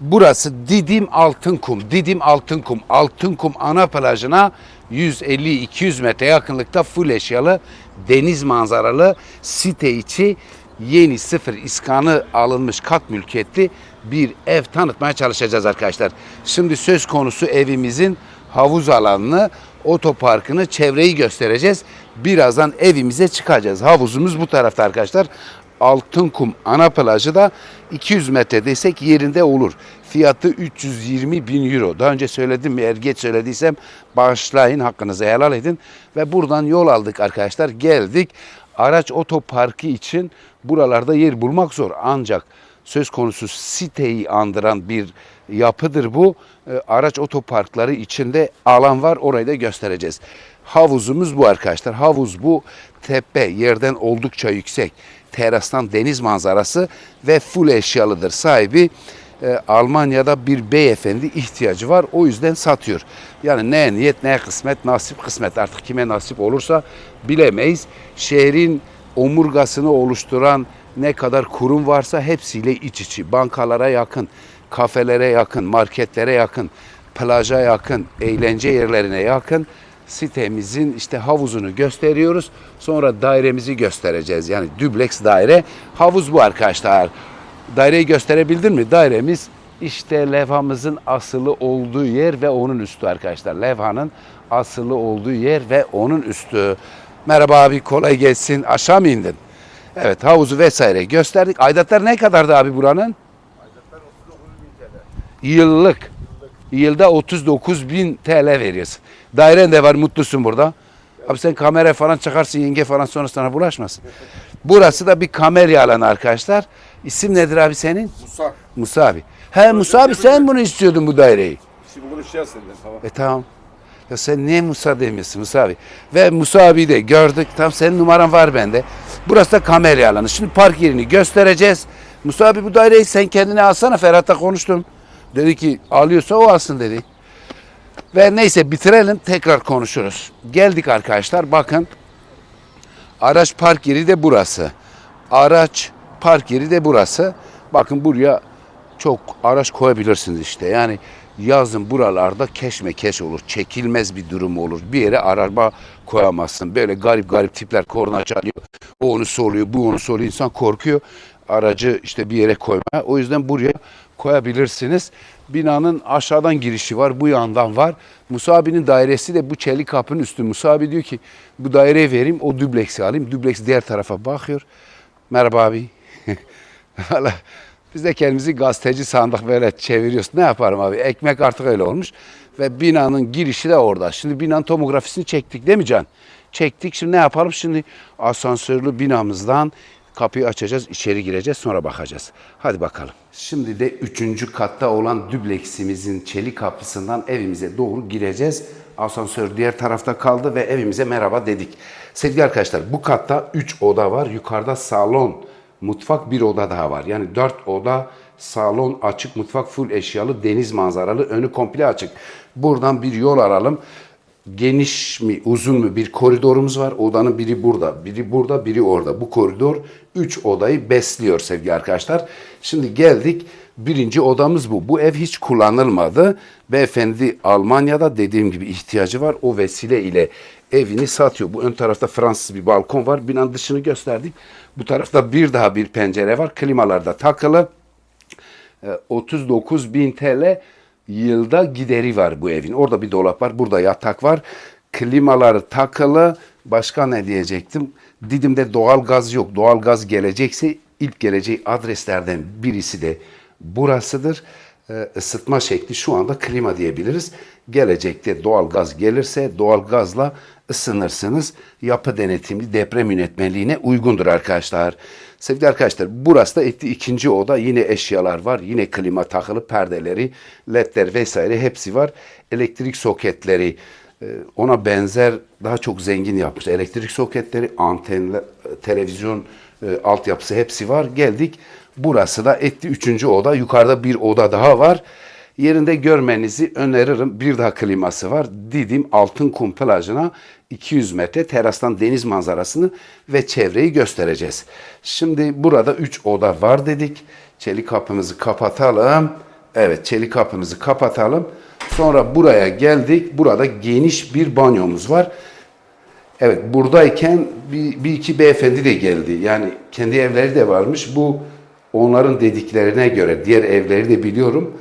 Burası Didim Altınkum. Didim Altınkum. Altınkum ana plajına 150-200 metre yakınlıkta full eşyalı deniz manzaralı site içi yeni sıfır iskanı alınmış kat mülkiyetli bir ev tanıtmaya çalışacağız arkadaşlar. Şimdi söz konusu evimizin havuz alanını, otoparkını, çevreyi göstereceğiz. Birazdan evimize çıkacağız. Havuzumuz bu tarafta arkadaşlar. Altınkum ana plajı da 200 metre desek yerinde olur. Fiyatı 320 bin euro. Daha önce söyledim mi eğer geç söylediysem bağışlayın hakkınızı helal edin. Ve buradan yol aldık arkadaşlar geldik. Araç otoparkı için buralarda yer bulmak zor. Ancak söz konusu siteyi andıran bir yapıdır bu. Ee, Araç otoparkları içinde alan var orayı da göstereceğiz. Havuzumuz bu arkadaşlar. Havuz bu tepe yerden oldukça yüksek. Terastan deniz manzarası ve full eşyalıdır. Sahibi e, Almanya'da bir beyefendi ihtiyacı var. O yüzden satıyor. Yani ne niyet ne kısmet nasip kısmet artık kime nasip olursa bilemeyiz. Şehrin omurgasını oluşturan ne kadar kurum varsa hepsiyle iç içi. Bankalara yakın, kafelere yakın, marketlere yakın, plaja yakın, eğlence yerlerine yakın sitemizin işte havuzunu gösteriyoruz. Sonra dairemizi göstereceğiz. Yani dübleks daire. Havuz bu arkadaşlar. Daireyi gösterebildin mi? Dairemiz işte levhamızın asılı olduğu yer ve onun üstü arkadaşlar. Levhanın asılı olduğu yer ve onun üstü. Merhaba abi kolay gelsin. Aşağı mı indin? Evet havuzu vesaire gösterdik. Aidatlar ne kadardı abi buranın? Yıllık. Yılda 39 bin TL veriyorsun. Dairen de var mutlusun burada. Abi sen kamera falan çakarsın yenge falan sonra sana bulaşmasın. Burası da bir kamera alanı arkadaşlar. İsim nedir abi senin? Musa. Musa abi. He Musa abi sen bunu istiyordun bu daireyi. Şimdi konuşacağız seninle tamam. E tamam. Ya sen niye Musa demiyorsun Musa abi? Ve Musa abi de gördük. Tam senin numaran var bende. Burası da kamera alanı. Şimdi park yerini göstereceğiz. Musa abi bu daireyi sen kendine alsana. Ferhat'la konuştum. Dedi ki alıyorsa o alsın dedi. Ve neyse bitirelim tekrar konuşuruz. Geldik arkadaşlar bakın. Araç park yeri de burası. Araç park yeri de burası. Bakın buraya çok araç koyabilirsiniz işte. Yani yazın buralarda keşmekeş olur. Çekilmez bir durum olur. Bir yere araba koyamazsın. Böyle garip garip tipler korna çalıyor. O onu soruyor, bu onu soruyor. İnsan korkuyor. Aracı işte bir yere koymaya. O yüzden buraya koyabilirsiniz. Binanın aşağıdan girişi var, bu yandan var. Musa abinin dairesi de bu çelik kapının üstü. Musa abi diyor ki bu daireyi vereyim, o dübleksi alayım. Dübleks diğer tarafa bakıyor. Merhaba abi. Valla biz de kendimizi gazeteci sandık böyle çeviriyoruz. Ne yaparım abi? Ekmek artık öyle olmuş. Ve binanın girişi de orada. Şimdi binanın tomografisini çektik değil mi Can? Çektik. Şimdi ne yapalım? Şimdi asansörlü binamızdan kapıyı açacağız, içeri gireceğiz, sonra bakacağız. Hadi bakalım. Şimdi de üçüncü katta olan dübleksimizin çelik kapısından evimize doğru gireceğiz. Asansör diğer tarafta kaldı ve evimize merhaba dedik. Sevgili arkadaşlar bu katta 3 oda var. Yukarıda salon, mutfak bir oda daha var. Yani 4 oda, salon açık, mutfak full eşyalı, deniz manzaralı, önü komple açık. Buradan bir yol aralım geniş mi uzun mu bir koridorumuz var. Odanın biri burada, biri burada, biri orada. Bu koridor 3 odayı besliyor sevgili arkadaşlar. Şimdi geldik birinci odamız bu. Bu ev hiç kullanılmadı. Beyefendi Almanya'da dediğim gibi ihtiyacı var. O vesile ile evini satıyor. Bu ön tarafta Fransız bir balkon var. Binanın dışını gösterdik. Bu tarafta bir daha bir pencere var. Klimalar da takılı. E, 39 bin TL yılda gideri var bu evin. Orada bir dolap var, burada yatak var. Klimaları takılı. Başka ne diyecektim? Didim'de doğal gaz yok. Doğal gaz gelecekse ilk geleceği adreslerden birisi de burasıdır. Ee, ısıtma şekli şu anda klima diyebiliriz. Gelecekte doğal gaz gelirse doğal gazla ısınırsınız. Yapı denetimli deprem yönetmeliğine uygundur arkadaşlar. Sevgili arkadaşlar burası da etti ikinci oda. Yine eşyalar var. Yine klima takılı perdeleri, ledler vesaire hepsi var. Elektrik soketleri e, ona benzer daha çok zengin yapmış. Elektrik soketleri, antenler, televizyon e, altyapısı hepsi var. Geldik. Burası da etti üçüncü oda. Yukarıda bir oda daha var. Yerinde görmenizi öneririm. Bir daha kliması var. Didim Altınkum plajına 200 metre terastan deniz manzarasını ve çevreyi göstereceğiz. Şimdi burada 3 oda var dedik. Çelik kapımızı kapatalım. Evet çelik kapımızı kapatalım. Sonra buraya geldik. Burada geniş bir banyomuz var. Evet buradayken bir, bir iki beyefendi de geldi. Yani kendi evleri de varmış. Bu onların dediklerine göre diğer evleri de biliyorum.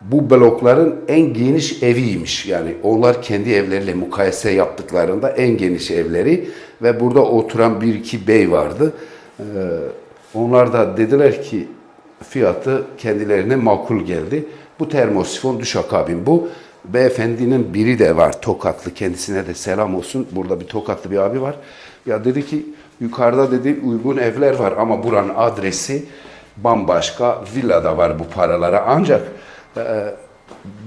Bu blokların en geniş eviymiş. Yani onlar kendi evleriyle mukayese yaptıklarında en geniş evleri ve burada oturan bir iki bey vardı. Ee, onlar da dediler ki fiyatı kendilerine makul geldi. Bu termosifon düşakabin bu. Beyefendinin biri de var Tokatlı kendisine de selam olsun. Burada bir Tokatlı bir abi var. Ya dedi ki yukarıda dedi uygun evler var ama buranın adresi bambaşka villada var bu paralara. Ancak e,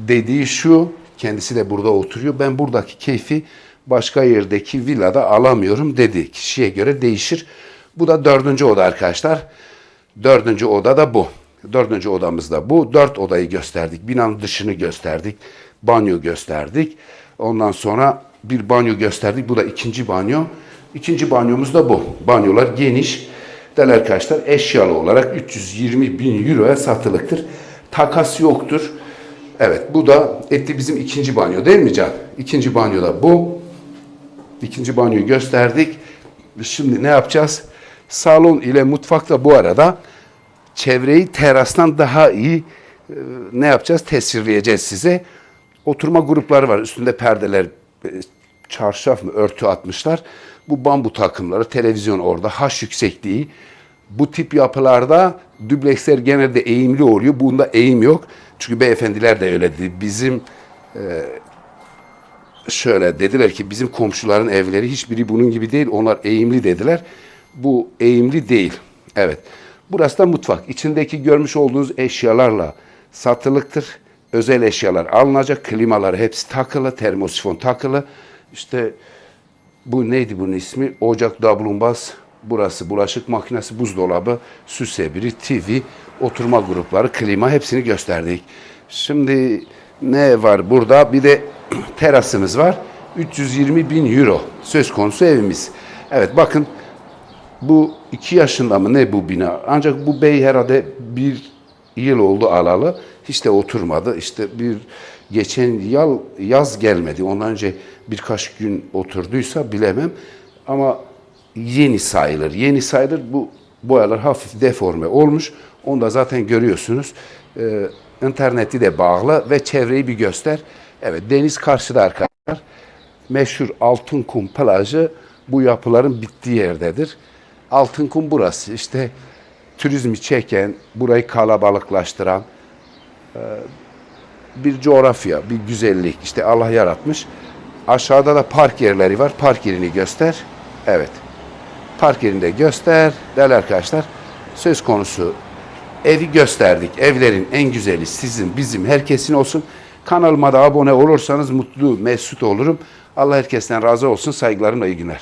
dediği şu kendisi de burada oturuyor. Ben buradaki keyfi başka yerdeki villada alamıyorum dedi. Kişiye göre değişir. Bu da dördüncü oda arkadaşlar. Dördüncü oda da bu. Dördüncü odamız da bu. Dört odayı gösterdik. Binanın dışını gösterdik. Banyo gösterdik. Ondan sonra bir banyo gösterdik. Bu da ikinci banyo. İkinci banyomuz da bu. Banyolar geniş. Değerli arkadaşlar eşyalı olarak 320 bin euroya satılıktır. Takas yoktur. Evet bu da etti bizim ikinci banyo değil mi Can? İkinci banyo da bu. İkinci banyoyu gösterdik. Şimdi ne yapacağız? Salon ile mutfak da bu arada çevreyi terastan daha iyi e, ne yapacağız? Tesirleyeceğiz size. Oturma grupları var. Üstünde perdeler, e, çarşaf mı, örtü atmışlar. Bu bambu takımları, televizyon orada, haş yüksekliği. Bu tip yapılarda dübleksler genelde eğimli oluyor. Bunda eğim yok. Çünkü beyefendiler de öyle dedi. Bizim şöyle dediler ki bizim komşuların evleri hiçbiri bunun gibi değil. Onlar eğimli dediler. Bu eğimli değil. Evet. Burası da mutfak. İçindeki görmüş olduğunuz eşyalarla satılıktır. Özel eşyalar alınacak. Klimalar hepsi takılı. Termosifon takılı. İşte bu neydi bunun ismi? Ocak, dablumbaz. Burası bulaşık makinesi, buzdolabı, süs sebiri, TV, oturma grupları, klima hepsini gösterdik. Şimdi ne var burada? Bir de terasımız var. 320 bin euro söz konusu evimiz. Evet bakın bu iki yaşında mı ne bu bina? Ancak bu bey herhalde bir yıl oldu alalı. Hiç de oturmadı. İşte bir geçen yıl yaz gelmedi. Ondan önce birkaç gün oturduysa bilemem. Ama yeni sayılır. Yeni sayılır. Bu boyalar hafif deforme olmuş. Onu da zaten görüyorsunuz. Ee, interneti de bağlı ve çevreyi bir göster. Evet deniz karşıda arkadaşlar. Meşhur Altınkum plajı bu yapıların bittiği yerdedir. Altınkum burası. İşte turizmi çeken, burayı kalabalıklaştıran e, bir coğrafya, bir güzellik. İşte Allah yaratmış. Aşağıda da park yerleri var. Park yerini göster. Evet. Park yerinde göster. Değerli arkadaşlar söz konusu evi gösterdik. Evlerin en güzeli sizin, bizim, herkesin olsun. Kanalıma da abone olursanız mutlu, mesut olurum. Allah herkesten razı olsun. Saygılarımla iyi günler.